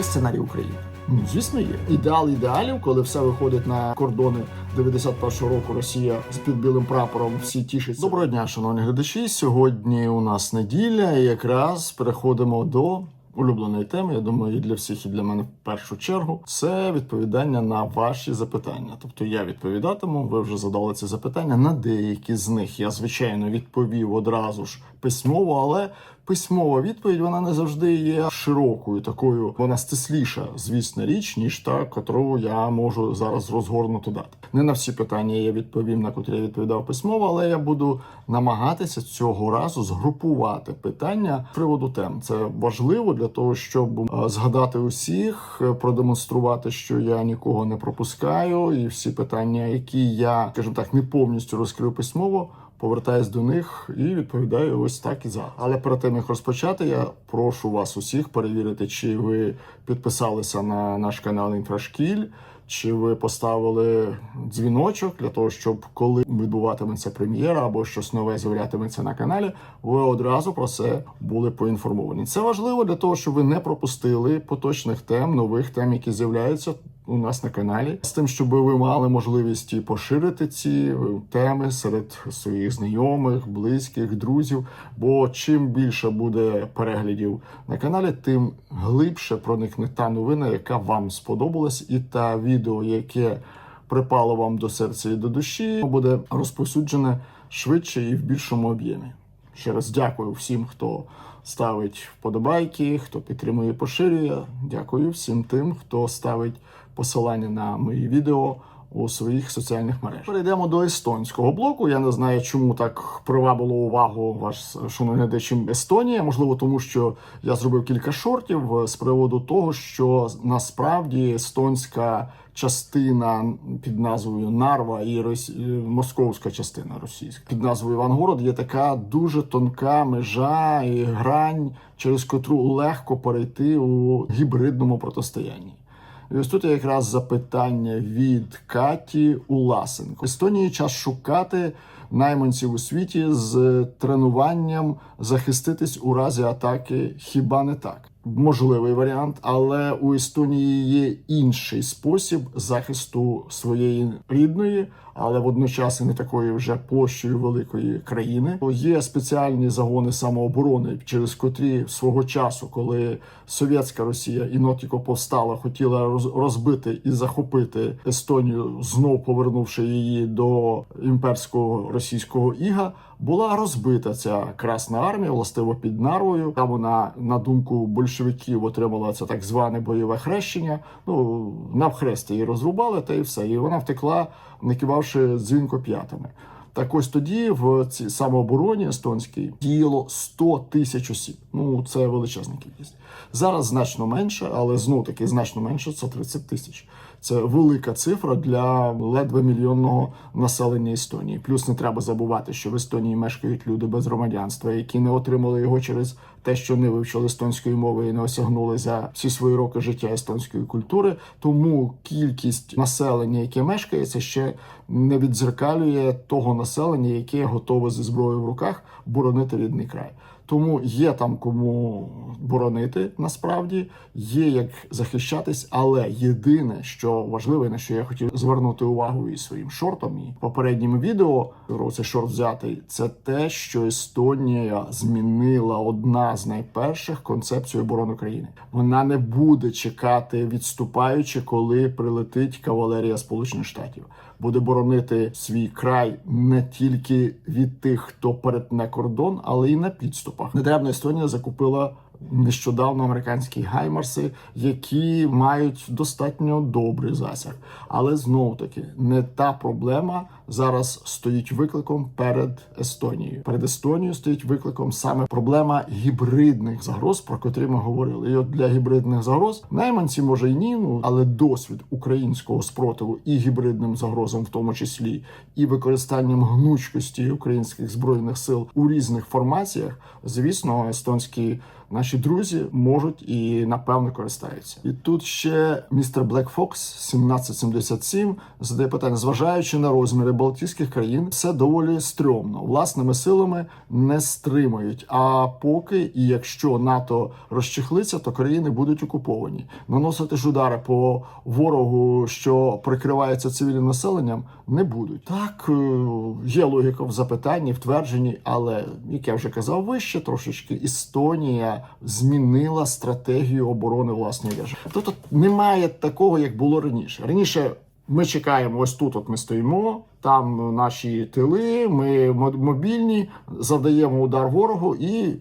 є сценарій України? Ну, звісно, є. Ідеал ідеалів, коли все виходить на кордони 91-го року. Росія з під білим прапором всі тішаться. Доброго дня, шановні глядачі. Сьогодні у нас неділя, і якраз переходимо до. Улюбленої теми, я думаю, і для всіх, і для мене в першу чергу, це відповідання на ваші запитання. Тобто я відповідатиму, ви вже задали ці запитання. На деякі з них я звичайно відповів одразу ж письмово, але письмова відповідь вона не завжди є широкою, такою вона стисліша, звісна річ, ніж та, котру я можу зараз розгорнуто дати. Не на всі питання я відповім, на котрі я відповідав письмово, але я буду намагатися цього разу згрупувати питання з приводу тем. Це важливо для того, щоб е, згадати усіх, е, продемонструвати, що я нікого не пропускаю, і всі питання, які я, скажімо так, не повністю розкрив письмово. Повертаюсь до них і відповідаю ось так і зараз. Але перед тим як розпочати, я прошу вас усіх перевірити, чи ви підписалися на наш канал Інфрашкіль, чи ви поставили дзвіночок для того, щоб коли відбуватиметься прем'єра або щось нове з'являтиметься на каналі, ви одразу про це були поінформовані. Це важливо для того, щоб ви не пропустили поточних тем, нових тем, які з'являються у нас на каналі, з тим, щоб ви мали можливість поширити ці е, теми серед своїх знайомих, близьких, друзів. Бо чим більше буде переглядів на каналі, тим глибше проникне та новина, яка вам сподобалась, і та відео, яке припало вам до серця і до душі, буде розповсюджене швидше і в більшому об'ємі. Ще раз дякую всім, хто ставить вподобайки, хто підтримує поширює. Дякую всім тим, хто ставить посилання на мої відео у своїх соціальних мережах. Перейдемо до естонського блоку. Я не знаю, чому так привабило увагу ваш глядачі Естонія. Можливо, тому що я зробив кілька шортів з приводу того, що насправді естонська частина під назвою Нарва і Росі... московська частина російська під назвою Івангород є така дуже тонка межа і грань, через котру легко перейти у гібридному протистоянні. І ось тут якраз запитання від Каті Уласенко. Естонії час шукати найманців у світі з тренуванням захиститись у разі атаки. Хіба не так? Можливий варіант, але у Естонії є інший спосіб захисту своєї рідної, але водночас і не такої вже площею великої країни. Є спеціальні загони самооборони, через котрі свого часу, коли совєтська Росія і Нотіко повстала, хотіла роз- розбити і захопити Естонію, знов повернувши її до імперського російського іга. Була розбита ця красна армія, властиво під Нарвою. Там вона, на думку большевиків, отримала це так зване бойове хрещення. Ну навхрест її розрубали, та і все. І вона втекла, не кивавши дзвінко п'ятами. Так ось тоді в цій самообороні естонській діяло 100 тисяч осіб. Ну це величезна кількість. Зараз значно менше, але знов таки значно менше це 30 тисяч. Це велика цифра для ледве мільйонного населення Естонії. Плюс не треба забувати, що в Естонії мешкають люди без громадянства, які не отримали його через те, що не вивчили естонської мови і не осягнули за всі свої роки життя естонської культури. Тому кількість населення, яке мешкає, це ще не відзеркалює того населення, яке готове зі зброєю в руках боронити рідний край. Тому є там кому боронити насправді, є як захищатись, але єдине, що важливе, на що я хотів звернути увагу і своїм шортом, і попереднім відео цей шорт взятий, це те, що Естонія змінила одна з найперших концепцій оборони країни. Вона не буде чекати відступаючи, коли прилетить кавалерія Сполучених Штатів. Буде боронити свій край не тільки від тих, хто перетне кордон, але й на підступах. Недавно Естонія закупила нещодавно американські гаймарси, які мають достатньо добрий засяг. Але знов таки не та проблема зараз стоїть викликом перед Естонією. Перед Естонією стоїть викликом саме проблема гібридних загроз, про котрі ми говорили. І от для гібридних загроз найманці може й ні, ну але досвід українського спротиву і гібридним загрозам, в тому числі, і використанням гнучкості українських збройних сил у різних формаціях, звісно, естонські наші друзі можуть і напевно користаються. І тут ще містер Блек Фокс 1777 задає питання, зважаючи на розміри Балтійських країн, все доволі стрьомно. Власними силами не стримають. А поки і якщо НАТО розчехлиться, то країни будуть окуповані. Наносити ж удари по ворогу, що прикривається цивільним населенням, не будуть. Так е, є логіка в запитанні, в твердженні, але як я вже казав вище, трошечки Естонія змінила стратегію оборони власної держави. Тобто немає такого, як було раніше. Раніше ми чекаємо, ось тут. От ми стоїмо. Там наші тили, ми мо- мобільні, завдаємо удар ворогу і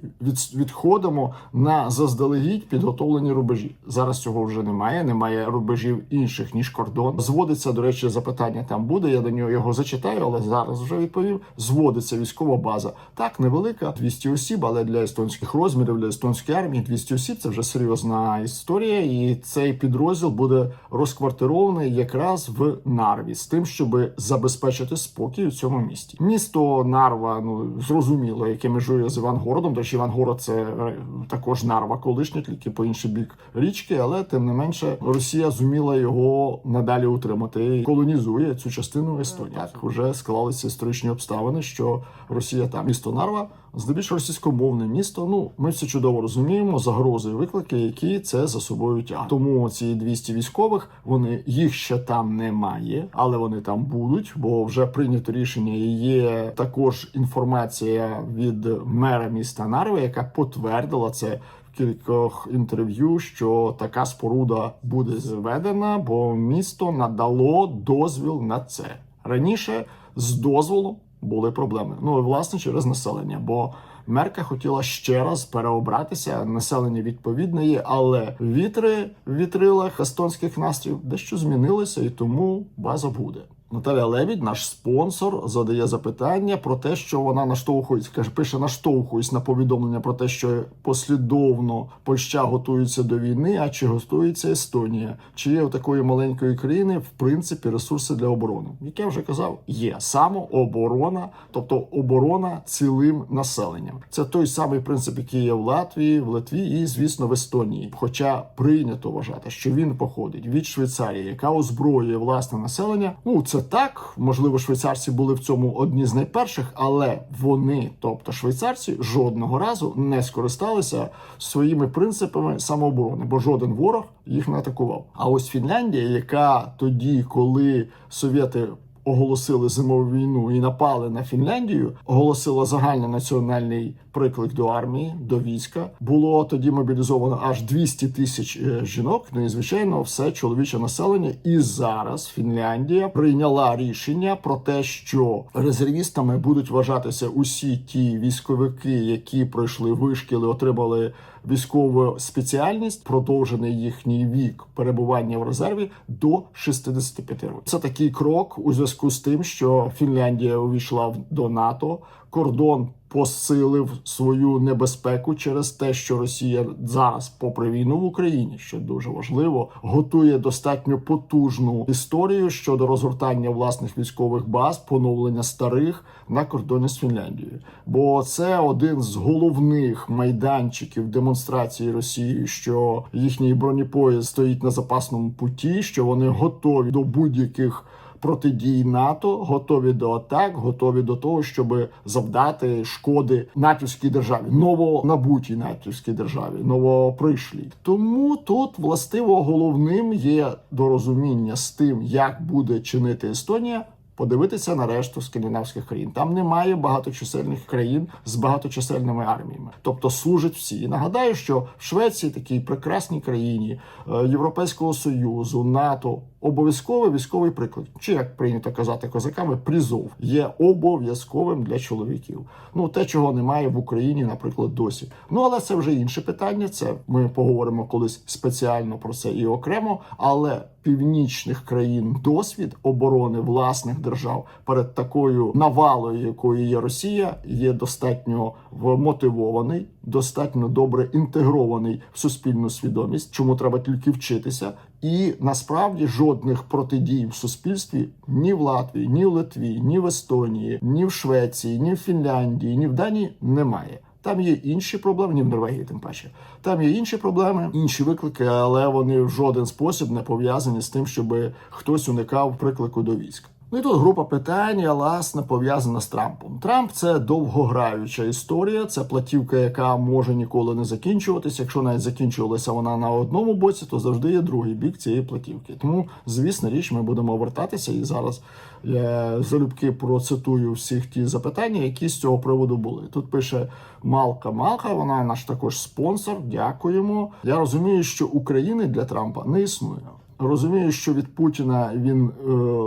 відходимо на заздалегідь підготовлені рубежі. Зараз цього вже немає. Немає рубежів інших ніж кордон. Зводиться, до речі, запитання там буде. Я до нього його зачитаю, але зараз вже відповів. Зводиться військова база. Так невелика, 200 осіб, але для естонських розмірів, для естонської армії 200 осіб це вже серйозна історія. І цей підрозділ буде розквартирований якраз в Нарві з тим, щоб забезпечити спокій у цьому місті. Місто Нарва, ну зрозуміло, яке межує з Івангородом. До речі, Івангород це е, також Нарва колишня, тільки по інший бік річки, але тим не менше Росія зуміла його надалі утримати і колонізує цю частину Естонії. Так вже склалися історичні обставини, що Росія там місто Нарва. Здебільшого російськомовне місто. Ну ми всі чудово розуміємо загрози і виклики, які це за собою тягне. Тому ці 200 військових вони їх ще там немає, але вони там будуть, бо вже прийнято рішення. І є також інформація від мера міста Нарви, яка потвердила це. Кількох інтерв'ю, що така споруда буде зведена, бо місто надало дозвіл на це раніше з дозволом були проблеми. Ну і власне через населення, бо мерка хотіла ще раз переобратися. Населення відповідне є, але вітри в вітрилах естонських настрій дещо змінилися, і тому база буде. Наталя Лебідь, наш спонсор, задає запитання про те, що вона наштовхується, каже, пише наштовхуюсь на повідомлення про те, що послідовно Польща готується до війни. А чи готується Естонія? Чи є у такої маленької країни в принципі ресурси для оборони? Як я вже казав, є самооборона, тобто оборона цілим населенням. Це той самий принцип, який є в Латвії, в Литві і, звісно, в Естонії. Хоча прийнято вважати, що він походить від Швейцарії, яка озброює власне населення. Ну це так. Можливо, швейцарці були в цьому одні з найперших, але вони, тобто швейцарці, жодного разу не скористалися своїми принципами самооборони, бо жоден ворог їх не атакував. А ось Фінляндія, яка тоді, коли совєти оголосили зимову війну і напали на Фінляндію, оголосила загальнонаціональний приклик до армії, до війська. Було тоді мобілізовано аж 200 тисяч е, жінок. Ну і звичайно, все чоловіче населення. І зараз Фінляндія прийняла рішення про те, що резервістами будуть вважатися усі ті військовики, які пройшли вишкіли, отримали військову спеціальність, продовжений їхній вік перебування в резерві до 65 років. Це такий крок у зв'язку з тим, що Фінляндія увійшла до НАТО. Кордон посилив свою небезпеку через те, що Росія зараз, попри війну в Україні, що дуже важливо, готує достатньо потужну історію щодо розгортання власних військових баз, поновлення старих на кордоні з Фінляндією. Бо це один з головних майданчиків демонстрації Росії, що їхній бронепоїзд стоїть на запасному путі, що вони готові до будь-яких протидії НАТО, готові до атак, готові до того, щоб завдати шкоди натівській державі, новонабутій натівській державі, новопришлій. Тому тут властиво головним є дорозуміння з тим, як буде чинити Естонія. Подивитися на решту скандинавських країн. Там немає багаточисельних країн з багаточисельними арміями, тобто служать всі. І нагадаю, що в Швеції, такій прекрасній країні е, Європейського союзу, НАТО, обов'язковий військовий приклад, чи як прийнято казати козаками, призов є обов'язковим для чоловіків. Ну те, чого немає в Україні, наприклад, досі. Ну але це вже інше питання. Це ми поговоримо колись спеціально про це і окремо. Але північних країн досвід оборони власних держав перед такою навалою, якою є Росія, є достатньо вмотивований, достатньо добре інтегрований в суспільну свідомість, чому треба тільки вчитися. І насправді жодних протидій в суспільстві ні в Латвії, ні в Литві, ні в Естонії, ні в Швеції, ні в Фінляндії, ні в Данії немає. Там є інші проблеми, ні в Норвегії, тим паче. Там є інші проблеми, інші виклики, але вони в жоден спосіб не пов'язані з тим, щоб хтось уникав приклику до військ. Ну і тут група питань, власне, пов'язана з Трампом. Трамп це довгограюча історія, це платівка, яка може ніколи не закінчуватися. Якщо навіть закінчувалася вона на одному боці, то завжди є другий бік цієї платівки. Тому, звісно, річ, ми будемо вертатися. І зараз я залюбки процитую всіх ті запитання, які з цього приводу були. Тут пише Малка Малка, вона наш також спонсор. Дякуємо. Я розумію, що України для Трампа не існує. Розумію, що від Путіна він е,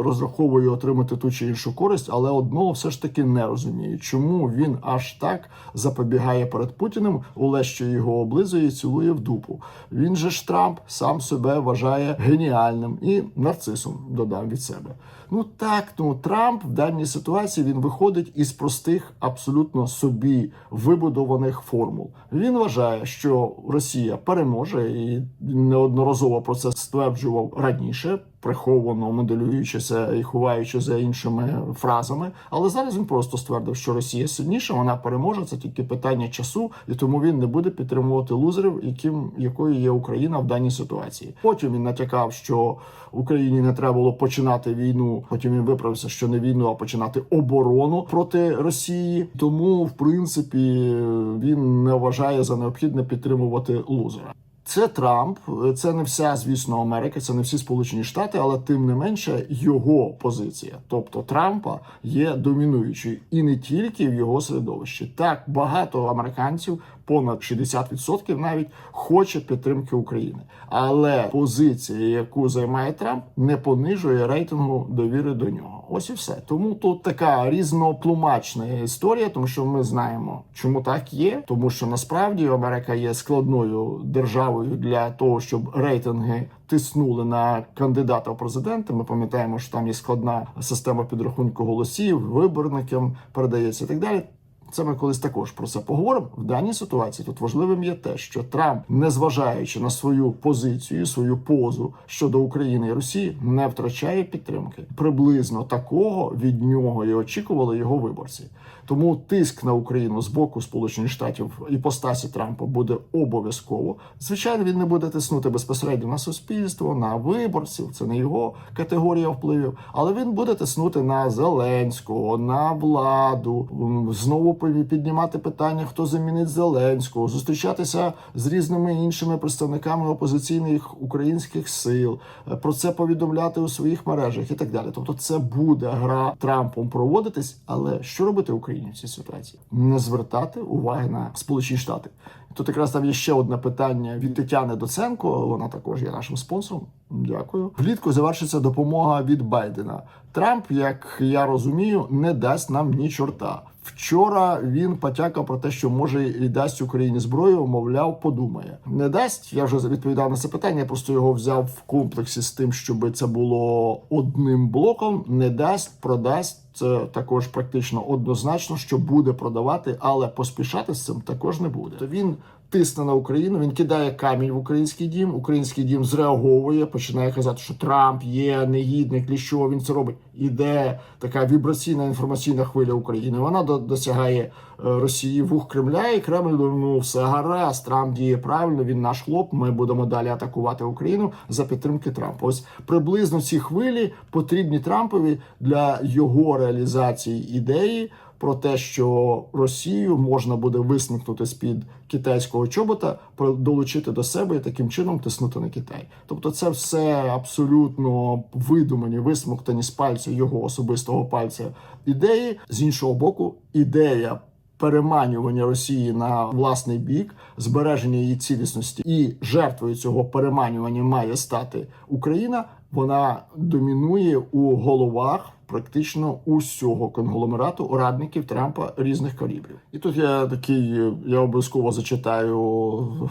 розраховує отримати ту чи іншу користь, але одного все ж таки не розумію, чому він аж так запобігає перед Путіним, улещує його облизує і цілує в дупу. Він же ж Трамп сам себе вважає геніальним і нарцисом, додам від себе. Ну так, ну Трамп в даній ситуації він виходить із простих, абсолютно собі вибудованих формул. Він вважає, що Росія переможе і неодноразово про це стверджував раніше. Приховано моделюючи це і ховаючи за іншими фразами, але зараз він просто ствердив, що Росія сильніша, вона переможе. Це тільки питання часу, і тому він не буде підтримувати лузерів, яким якою є Україна в даній ситуації. Потім він натякав, що Україні не треба було починати війну. Потім він виправився, що не війну, а починати оборону проти Росії. Тому, в принципі, він не вважає за необхідне підтримувати лузера. Це Трамп, це не вся, звісно, Америка, це не всі Сполучені Штати, але тим не менше його позиція, тобто Трампа, є домінуючою і не тільки в його середовищі. Так багато американців, понад 60% навіть хоче підтримки України, але позиція, яку займає Трамп, не понижує рейтингу довіри до нього. Ось і все. Тому тут така різноплумачна історія, тому що ми знаємо, чому так є, тому що насправді Америка є складною державою для того, щоб рейтинги тиснули на кандидата в президенти. Ми пам'ятаємо, що там є складна система підрахунку голосів, виборникам передається і так далі. Це ми колись також про це поговоримо. В даній ситуації тут важливим є те, що Трамп, незважаючи на свою позицію, свою позу щодо України і Росії, не втрачає підтримки. Приблизно такого від нього і очікували його виборці. Тому тиск на Україну з боку Сполучених Штатів і постасі Трампа буде обов'язково. Звичайно, він не буде тиснути безпосередньо на суспільство, на виборців. Це не його категорія впливів, але він буде тиснути на Зеленського, на владу, знову піднімати питання, хто замінить Зеленського, зустрічатися з різними іншими представниками опозиційних українських сил, е, про це повідомляти у своїх мережах і так далі. Тобто, це буде гра Трампом проводитись, але що робити Україні в цій ситуації? Не звертати уваги на Сполучені Штати. Тут якраз там є ще одне питання від Тетяни Доценко. Вона також є нашим спонсором. Дякую. Влітку завершиться допомога від Байдена. Трамп, як я розумію, не дасть нам ні чорта. Вчора він потякав про те, що може і дасть Україні зброю, мовляв, подумає. Не дасть. Я вже відповідав на це питання. Я просто його взяв в комплексі з тим, щоб це було одним блоком. Не дасть, продасть. Це також практично однозначно, що буде продавати, але поспішати з цим також не буде. То він тисне на Україну. Він кидає камінь в український дім. Український дім зреаговує, починає казати, що Трамп є негідник, чого він це робить. Іде така вібраційна інформаційна хвиля України. Вона досягає е, Росії вух Кремля, і Кремль ну все гаразд, Трамп діє правильно. Він наш хлоп. Ми будемо далі атакувати Україну за підтримки Трампа. Ось приблизно ці хвилі потрібні Трампові для його реалізації ідеї про те, що Росію можна буде висмикнути з під китайського чобота, долучити до себе і таким чином тиснути на Китай. Тобто, це все абсолютно видумані, висмоктані з пальця його особистого пальця ідеї. З іншого боку, ідея. Переманювання Росії на власний бік, збереження її цілісності і жертвою цього переманювання має стати Україна. Вона домінує у головах практично усього конгломерату радників Трампа різних калібрів. І тут я такий, я обов'язково зачитаю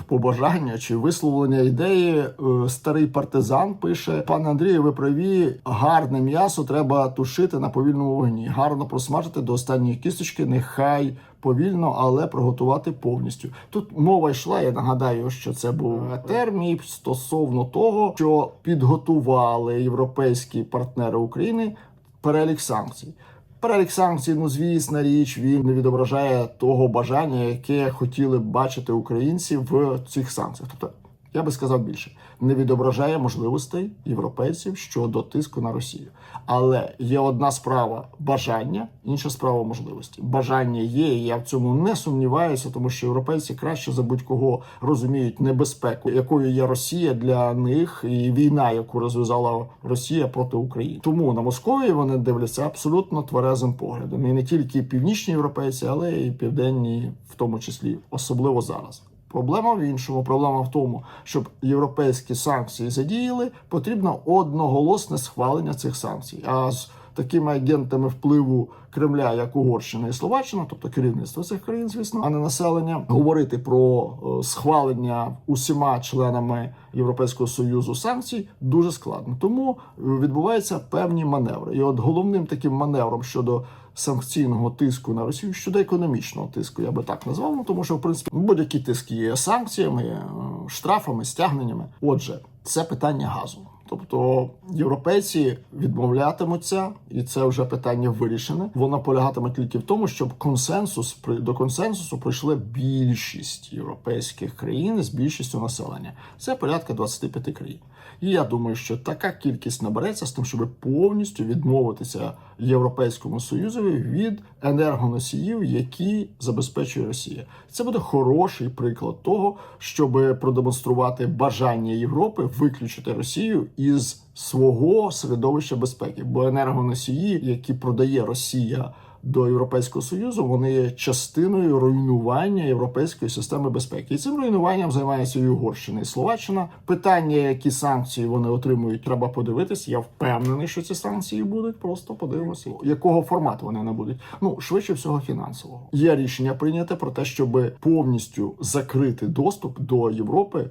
побажання чи висловлення ідеї. Е, Старий партизан пише: пане Андрію, ви праві, гарне м'ясо треба тушити на повільному вогні, гарно просмажити до останньої кісточки. Нехай повільно, але приготувати повністю. Тут мова йшла. Я нагадаю, що це був термін стосовно того, що підготували європейські партнери України перелік санкцій. Перелік санкцій, ну звісна річ, він не відображає того бажання, яке хотіли б бачити українці в цих санкціях. Тобто, я би сказав більше, не відображає можливостей європейців щодо тиску на Росію. Але є одна справа бажання, інша справа можливості. Бажання є, і я в цьому не сумніваюся, тому що європейці краще за будь-кого розуміють небезпеку, якою є Росія для них, і війна, яку розв'язала Росія проти України. Тому на Московії вони дивляться абсолютно тверезим поглядом. І не тільки північні європейці, але й південні, в тому числі, особливо зараз. Проблема в іншому. Проблема в тому, щоб європейські санкції задіяли, потрібно одноголосне схвалення цих санкцій. А з такими агентами впливу Кремля, як Угорщина і Словаччина, тобто керівництво цих країн, звісно, а не населення, говорити про е, схвалення усіма членами Європейського союзу санкцій дуже складно. Тому відбуваються певні маневри. І от головним таким маневром щодо санкційного тиску на Росію щодо економічного тиску, я би так назвав, ну тому що в принципі будь-які тиск є санкціями, е, штрафами, стягненнями. Отже, це питання газу. Тобто європейці відмовлятимуться, і це вже питання вирішене. Воно полягатиме тільки в тому, щоб консенсус до консенсусу прийшли більшість європейських країн з більшістю населення. Це порядка 25 країн. І я думаю, що така кількість набереться з тим, щоб повністю відмовитися Європейському Союзові від енергоносіїв, які забезпечує Росія. Це буде хороший приклад того, щоб продемонструвати бажання Європи виключити Росію із свого середовища безпеки, бо енергоносії, які продає Росія. До Європейського союзу вони є частиною руйнування європейської системи безпеки, і цим руйнуванням займається і Угорщина і Словаччина. Питання, які санкції вони отримують, треба подивитись. Я впевнений, що ці санкції будуть. Просто подивимося, якого формату вони не будуть. Ну швидше всього фінансового. Є рішення прийняте про те, щоб повністю закрити доступ до Європи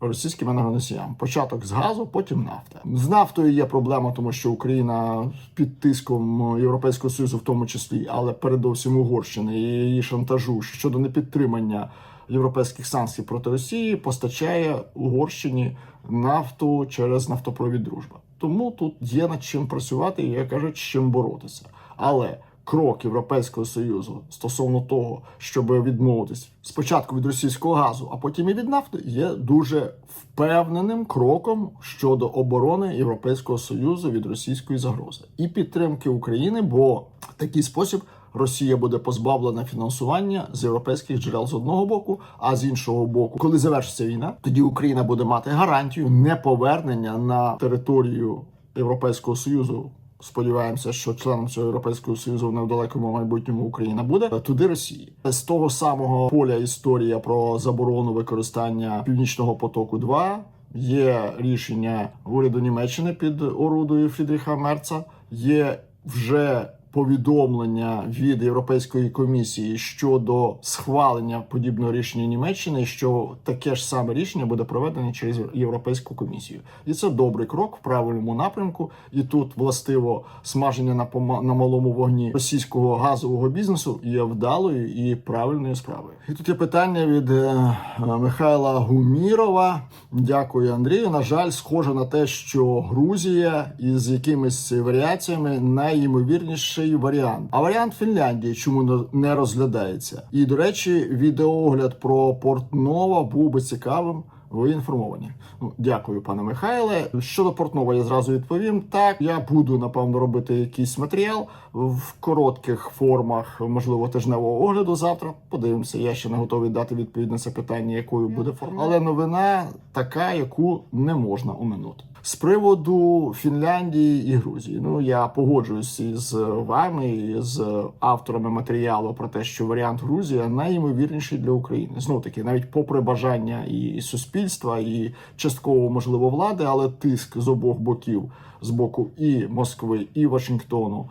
російським енергоносіям. Початок з газу, потім нафта. З нафтою є проблема, тому що Україна під тиском Європейського союзу, в тому числі, але передовсім Угорщини і її шантажу щодо непідтримання європейських санкцій проти Росії, постачає Угорщині нафту через нафтопровід дружба. Тому тут є над чим працювати, і як кажуть, з чим боротися. Але крок Європейського союзу стосовно того, щоб відмовитись спочатку від російського газу, а потім і від нафти, є дуже впевненим кроком щодо оборони Європейського союзу від російської загрози і підтримки України, бо такий спосіб. Росія буде позбавлена фінансування з європейських джерел з одного боку, а з іншого боку, коли завершиться війна, тоді Україна буде мати гарантію неповернення на територію Європейського союзу. Сподіваємося, що членом цього європейського союзу в недалекому майбутньому Україна буде туди Росії з того самого поля історія про заборону використання північного потоку. 2 є рішення уряду Німеччини під орудою Фрідріха Мерца. Є вже повідомлення від Європейської комісії щодо схвалення подібного рішення Німеччини, що таке ж саме рішення буде проведене через Європейську комісію, і це добрий крок в правильному напрямку. І тут властиво смаження на пома- на малому вогні російського газового бізнесу є вдалою і правильною справою. І тут є питання від е, Михайла Гумірова. Дякую, Андрію. На жаль, схоже на те, що Грузія із якимись варіаціями найімовірніший варіант. А варіант Фінляндії чому не- не розглядається? І до речі, відеоогляд про Портнова був би цікавим. Ви інформовані. Ну, дякую, пане Михайле. Щодо Портнова, я зразу відповім. Так, я буду напевно робити якийсь матеріал в коротких формах, можливо, тижневого огляду завтра. Подивимося. Я ще не готовий дати відповідь на це питання, якою буде форма. Але новина така, яку не можна оминути. З приводу Фінляндії і Грузії, ну я погоджуюсь із вами, з авторами матеріалу про те, що варіант Грузія найімовірніший для України. Знов таки, навіть попри бажання і суспільства, і частково можливо влади, але тиск з обох боків, з боку і Москви, і Вашингтону.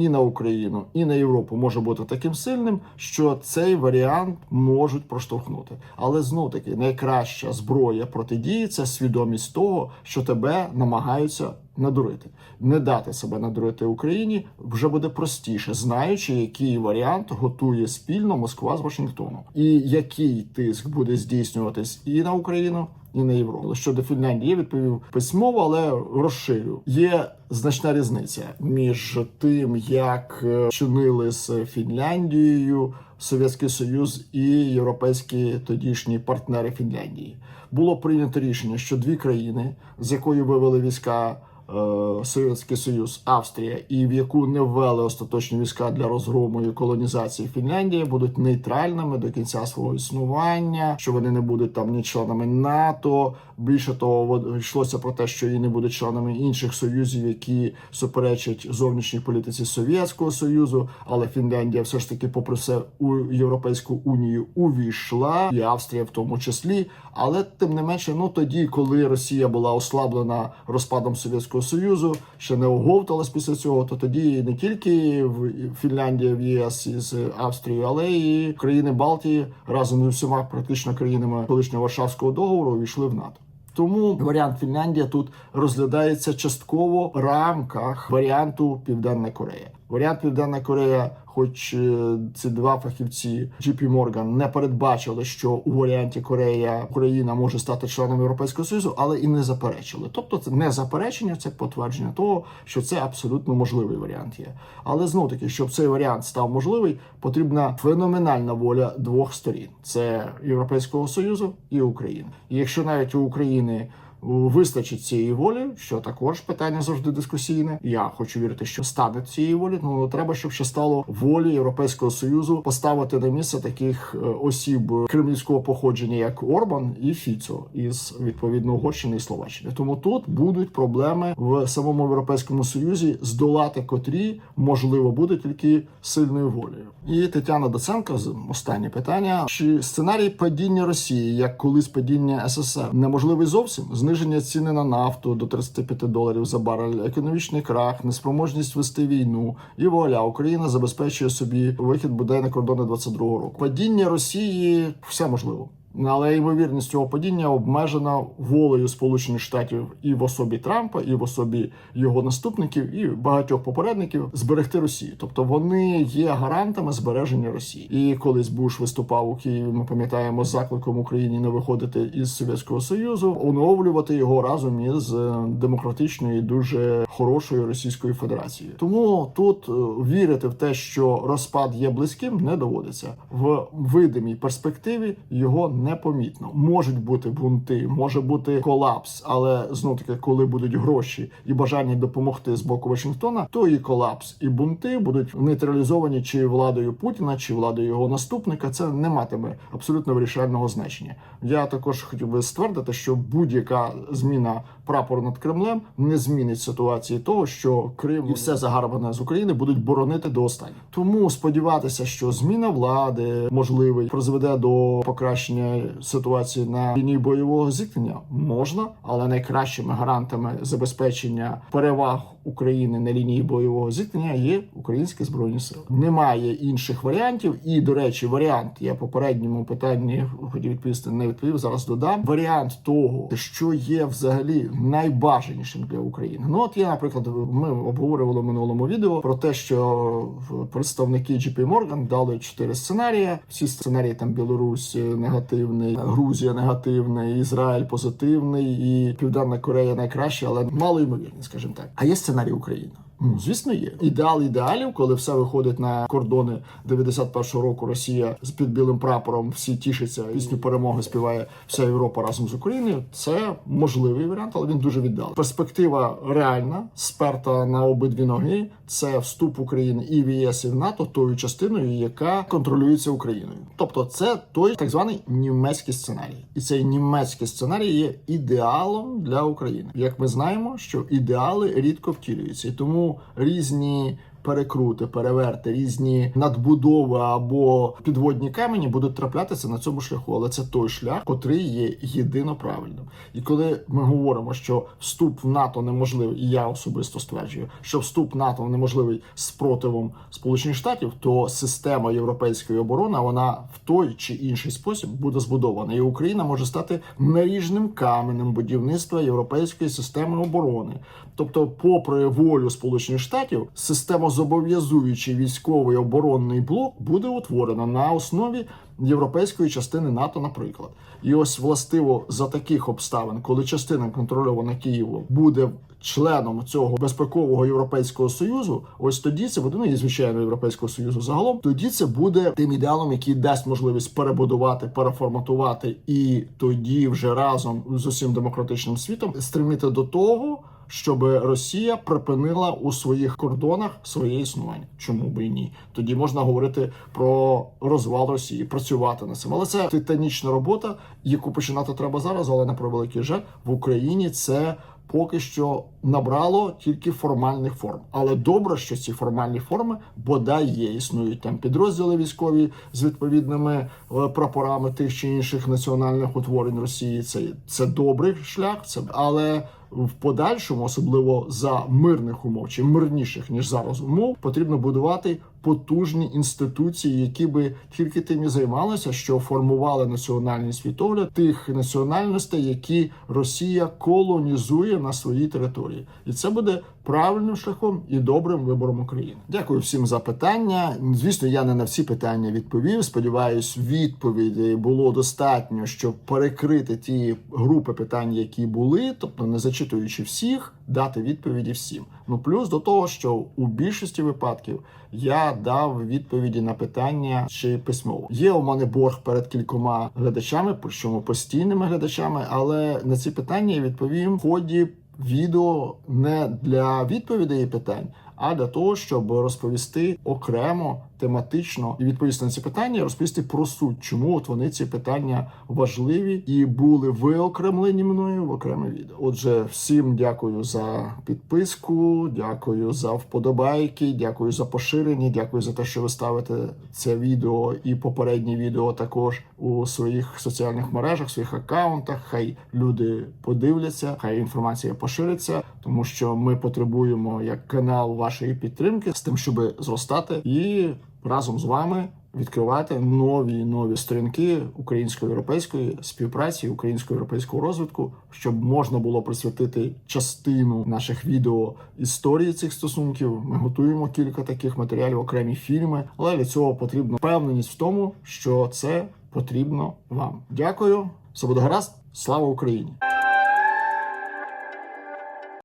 І на Україну, і на Європу може бути таким сильним, що цей варіант можуть проштовхнути. Але знов таки найкраща зброя протидії це свідомість того, що тебе намагаються надурити. Не дати себе надурити Україні вже буде простіше, знаючи, який варіант готує спільно Москва з Вашингтоном, і який тиск буде здійснюватись і на Україну, і на Європу. Щодо Фінляндії я відповів письмово, але розширю. Є значна різниця між тим, як е, чинили з Фінляндією Совєтський Союз і європейські тодішні партнери Фінляндії. Було прийнято рішення, що дві країни, з якої вивели війська. Е, Совєтський Союз, Австрія, і в яку не ввели остаточні війська для розгрому і колонізації Фінляндії, будуть нейтральними до кінця свого існування, що вони не будуть там ні членами НАТО. Більше того, йшлося про те, що і не будуть членами інших союзів, які суперечать зовнішній політиці Совєтського Союзу. Але Фінляндія все ж таки, попри все, у Європейську унію увійшла, і Австрія в тому числі. Але тим не менше, ну тоді, коли Росія була ослаблена розпадом Совєтського Союзу, ще не оговталась після цього, то тоді не тільки в Фінляндія в ЄС із Австрією, але і країни Балтії разом з усіма практично країнами колишнього Варшавського договору увійшли в НАТО. Тому варіант Фінляндія тут розглядається частково в рамках варіанту Південна Корея. Варіант Південна Корея, хоч е, ці два фахівці JP Morgan не передбачили, що у варіанті Корея Україна може стати членом Європейського Союзу, але і не заперечили. Тобто, це не заперечення, це підтвердження того, що це абсолютно можливий варіант є. Але знов таки, щоб цей варіант став можливий, потрібна феноменальна воля двох сторін: це Європейського Союзу і України. І якщо навіть у України вистачить цієї волі, що також питання завжди дискусійне. Я хочу вірити, що стане цієї волі. Ну треба, щоб ще стало волі Європейського союзу поставити на місце таких е, осіб кремлівського походження, як Орбан і Фіцо із відповідно Угорщини і Словаччини. Тому тут будуть проблеми в самому європейському союзі, здолати котрі можливо буде тільки сильною волею. І Тетяна Доценко з останнє питання: чи сценарій падіння Росії, як колись падіння СССР, неможливий зовсім? Зниження ціни на нафту до 35 доларів за барель, економічний крах, неспроможність вести війну. І вуаля, Україна забезпечує собі вихід буде на кордони 22-го року. Падіння Росії все можливо. Але ймовірність цього падіння обмежена волею Сполучених Штатів і в особі Трампа, і в особі його наступників, і багатьох попередників зберегти Росію. Тобто вони є гарантами збереження Росії. І колись Буш виступав у Києві. Ми пам'ятаємо закликом Україні не виходити із Совєтського Союзу, оновлювати його разом із е, демократичною і дуже хорошою Російською Федерацією. Тому тут е, вірити в те, що розпад є близьким, не доводиться в видимій перспективі. Його непомітно. Можуть бути бунти, може бути колапс, але знов таки, коли будуть гроші і бажання допомогти з боку Вашингтона, то і колапс, і бунти будуть нейтралізовані чи владою Путіна, чи владою його наступника. Це не матиме абсолютно вирішального значення. Я також хотів би ствердити, що будь-яка зміна прапору над Кремлем не змінить ситуації того, що Крим і все загарбане з України будуть боронити до останнього. Тому сподіватися, що зміна влади можливий призведе до покращення ситуації на лінії бойового зіткнення можна, але найкращими гарантами забезпечення переваг України на лінії бойового зіткнення є українські збройні сили. Немає інших варіантів. І до речі, варіант я попередньому питанні хотів відповісти, не відповів. Зараз додам варіант того, що є взагалі найбажанішим для України. Ну от я, наприклад, ми обговорювали в минулому відео про те, що представники JP Morgan дали чотири сценарії. Всі сценарії там Білорусь негативний, Грузія негативний, Ізраїль позитивний і Південна Корея найкраще, але мало ймовірні, скажімо так. А є сценарій України. Ну, звісно, є ідеал ідеалів, коли все виходить на кордони 91-го року. Росія з під білим прапором всі тішаться. Пісню перемоги співає вся Європа разом з Україною. Це можливий варіант, але він дуже віддалий. Перспектива реальна, сперта на обидві ноги. Це вступ України і в ЄС, і в НАТО тою частиною, яка контролюється Україною. Тобто, це той так званий німецький сценарій, і цей німецький сценарій є ідеалом для України. Як ми знаємо, що ідеали рідко втілюються, і тому різні. Перекрути, переверти, різні надбудови або підводні камені будуть траплятися на цьому шляху, але це той шлях, котрий є єдино правильним. І коли ми говоримо, що вступ в НАТО неможливий, і я особисто стверджую, що вступ в НАТО неможливий з противом Сполучених Штатів, то система європейської оборони вона в той чи інший спосіб буде збудована, і Україна може стати наріжним каменем будівництва європейської системи оборони. Тобто, попри волю Сполучених Штатів, система взаємозобов'язуючий військовий оборонний блок буде утворено на основі європейської частини НАТО, наприклад. І ось властиво за таких обставин, коли частина контрольована Києвом буде членом цього безпекового європейського союзу, ось тоді це буде ну і звичайно європейського союзу загалом. Тоді це буде тим ідеалом, який дасть можливість перебудувати, переформатувати, і тоді вже разом з усім демократичним світом стремити до того. Щоб Росія припинила у своїх кордонах своє існування, чому би і ні? Тоді можна говорити про розвал Росії, працювати на цим. Але це титанічна робота, яку починати треба зараз. Але на превеликий жаль в Україні це поки що набрало тільки формальних форм. Але добре, що ці формальні форми бодай є. Існують там підрозділи військові з відповідними е, прапорами тих чи інших національних утворень Росії. Це, це добрий шлях, це але. В подальшому, особливо за мирних умов чи мирніших ніж зараз умов, потрібно будувати потужні інституції, які би тільки тим і займалися, що формували національний світогляд тих національностей, які Росія колонізує на своїй території, і це буде правильним шляхом і добрим вибором України. Дякую всім за питання. Звісно, я не на всі питання відповів. Сподіваюсь, відповідей було достатньо, щоб перекрити ті групи питань, які були, тобто не зачитуючи всіх, дати відповіді всім. Ну плюс до того, що у більшості випадків я дав відповіді на питання й письмово. Є у мене борг перед кількома глядачами, причому постійними глядачами, але на ці питання я відповім в ході відео не для відповідей і питань, а для того, щоб розповісти окремо, тематично і відповісти на ці питання, розповісти про суть, чому от вони ці питання важливі і були виокремлені мною в окреме відео. Отже, всім дякую за підписку, дякую за вподобайки, дякую за поширення, дякую за те, що ви ставите це відео і попередні відео також у своїх соціальних мережах, своїх аккаунтах. Хай люди подивляться, хай інформація пошириться, тому що ми потребуємо як канал вашої підтримки з тим, щоб зростати і разом з вами відкривати нові нові сторінки українсько-європейської співпраці, українсько-європейського розвитку, щоб можна було присвятити частину наших відео історії цих стосунків. Ми готуємо кілька таких матеріалів, окремі фільми, але для цього потрібна впевненість в тому, що це потрібно вам. Дякую, все буде гаразд. Слава Україні!